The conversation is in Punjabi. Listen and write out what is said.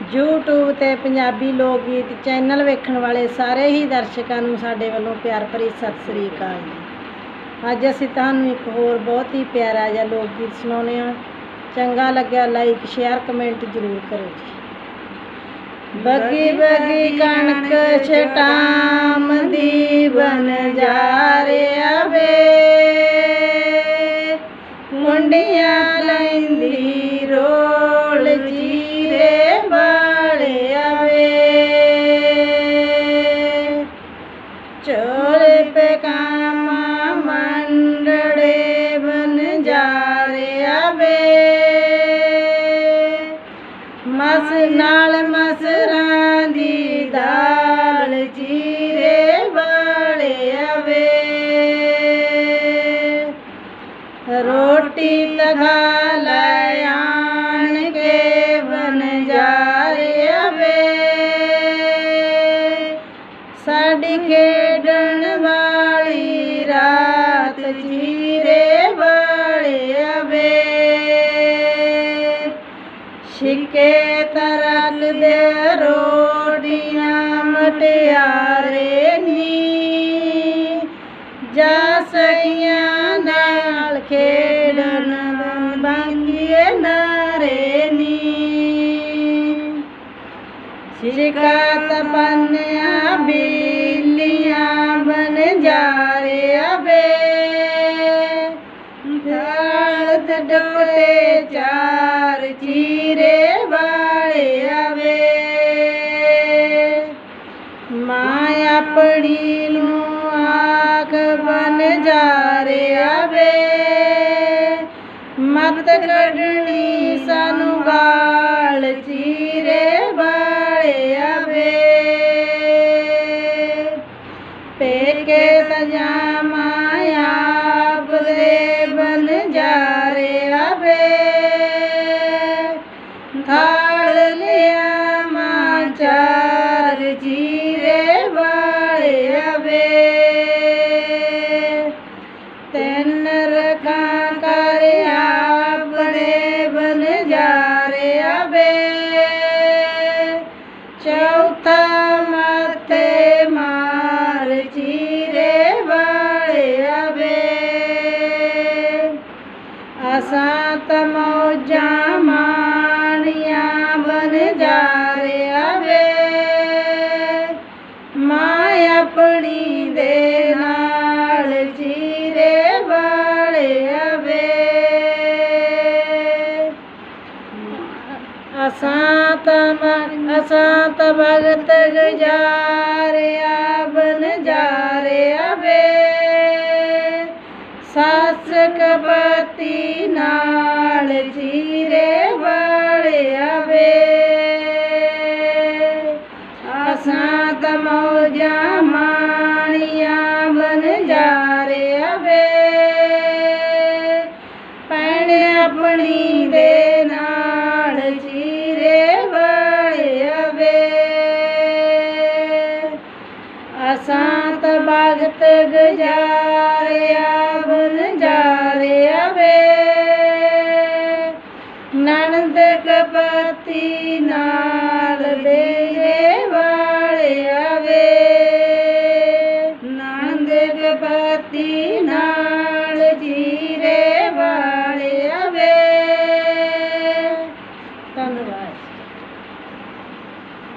YouTube ਤੇ ਪੰਜਾਬੀ ਲੋਕ ਗੀਤ ਚੈਨਲ ਵੇਖਣ ਵਾਲੇ ਸਾਰੇ ਹੀ ਦਰਸ਼ਕਾਂ ਨੂੰ ਸਾਡੇ ਵੱਲੋਂ ਪਿਆਰ ਭਰੀ ਸਤਿ ਸ੍ਰੀ ਅਕਾਲ ਜੀ। ਅੱਜ ਅਸੀਂ ਤੁਹਾਨੂੰ ਇੱਕ ਹੋਰ ਬਹੁਤ ਹੀ ਪਿਆਰਾ ਜਿਹਾ ਲੋਕ ਗੀਤ ਸੁਣਾਉਂਦੇ ਹਾਂ। ਚੰਗਾ ਲੱਗਿਆ ਲਾਈਕ ਸ਼ੇਅਰ ਕਮੈਂਟ ਜ਼ਰੂਰ ਕਰੋ ਜੀ। ਬੱਗੀ ਬੱਗੀ ਕਣਕ ਛਟਾਮ ਦੀ ਬਨ ਜਾ ਚੋਲੇ ਕਾਮਾ ਮੰਡੜੇ ਬਨ ਜਾ ਰਿਹਾ ਵੇ ਮਸ ਨਾਲ ਮਸਰਾਂ ਦੀ ਦਾਲ ਜੀਰੇ ਵਾਲਿਆ ਵੇ ਰੋਟੀ ਤਖਾ ਲੈ ਆਣ ਕੇ ਬਨ ਜਾ ਰਿਹਾ ਵੇ ਸਾਡੀ ਖੇਡਣ ਰਾਤ ਜੀਰੇ ਵਾਲਿਆ ਵੇ ਛਿੱਕੇ ਤਰਕ ਦੇ ਰੋੜੀਆਂ ਮਟਿਆਰੇ ਨੀ। ਜਾ ਸਈਆਂ ਨਾਲ ਖੇਡਣ ਬੰਗੀਏ ਨਾਰੇ ਨੀ। ਸ਼ਿਕਾਤ ਪੰਨਿਆ ਬੀਲੀਆਂ ਬਨ ਜਾ ਦਾਲ ਚਾਰ ਚੀਰੇ ਵਾਲੇ ਆਵੇ। ਮਾਂ ਆਪਣੀ ਨੂੰ ਆਖ ਬਨ ਜਾ ਰਿਹਾ ਵੇ ਮਤ ਕੱਢਣੀ ਸਾਨੂੰ ਗਾਲ ਚੀਰੇ ਵਾਲਿਆ ਤਿੰਨ ਰਖਾਂ ਕਰ ਆਪਣੇ ਬਨ ਜਾ ਰਿਹਾ ਵੇ। ਚੌਥਾ ਮਤੇ ਮਾਰ ਚੀਰੇ ਵਾਲਿਆ ਵੇ। ਅਸਾਂ ਤਾਂ ਮੌਜਾਂ ਮਾਣੀਆਂ ਬਨ ਜਾ ਰਿਹਾ ਵੇ। ਮਾਂ ਆਪਣੀ ਦੇ ਅਸਾਂ ਤਾਂ ਮ- ਅਸਾਂ ਤਾਂ ਭਗਤ ਗੁਜ਼ਾਰਿਆ, ਬਨ ਜਾ ਰਿਹਾ ਵੇ। ਸੱਸ ਕਪਤੀ ਨਾਲ ਚੀਰੇ ਵਾਲਿਆ ਵੇ। ਅਸਾਂ ਅਸਾਂ ਤਾਂ ਭਗਤ ਗੁਜ਼ਾਰਿਆ ਬਨ ਜਾ ਰਿਹਾ ਵੇ। ਨਣਦ ਕਪਤੀ ਨਾਲ ਦੇਰੇ